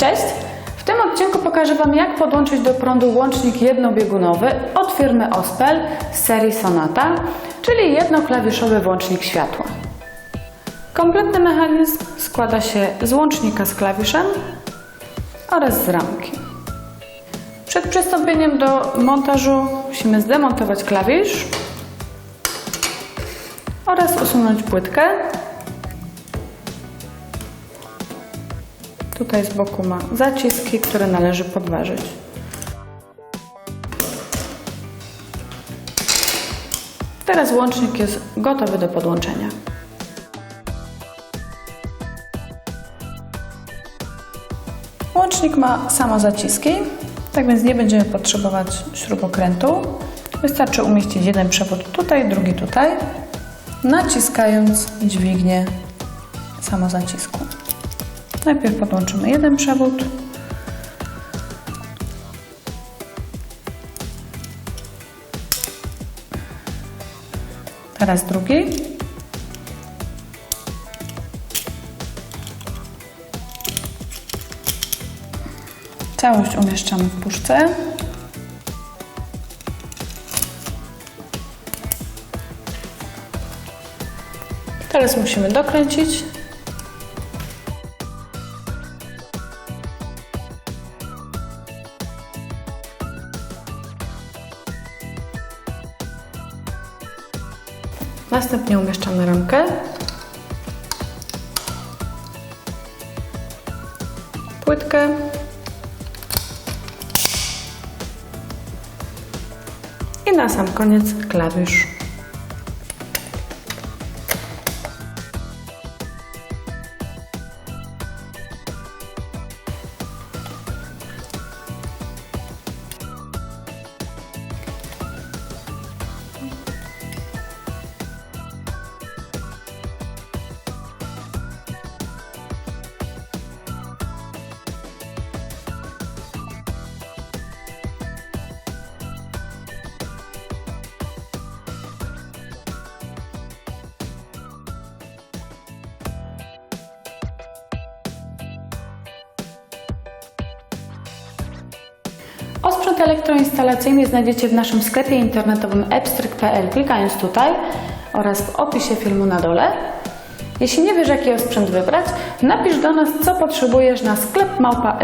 Cześć! W tym odcinku pokażę Wam, jak podłączyć do prądu łącznik jednobiegunowy od firmy Ospel z serii Sonata, czyli jednoklawiszowy włącznik światła. Kompletny mechanizm składa się z łącznika z klawiszem oraz z ramki. Przed przystąpieniem do montażu musimy zdemontować klawisz oraz usunąć płytkę. Tutaj z boku ma zaciski, które należy podważyć. Teraz łącznik jest gotowy do podłączenia. Łącznik ma samozaciski, tak więc nie będziemy potrzebować śrubokrętu. Wystarczy umieścić jeden przewód tutaj, drugi tutaj, naciskając dźwignię samozacisku. Najpierw podłączymy jeden przewód. Teraz drugi. Całość umieszczamy w puszce. Teraz musimy dokręcić. Następnie umieszczamy ramkę. Płytkę. I na sam koniec klawisz. Osprzęt elektroinstalacyjny znajdziecie w naszym sklepie internetowym epstryk.pl klikając tutaj oraz w opisie filmu na dole. Jeśli nie wiesz jaki osprzęt wybrać, napisz do nas co potrzebujesz na sklep małpa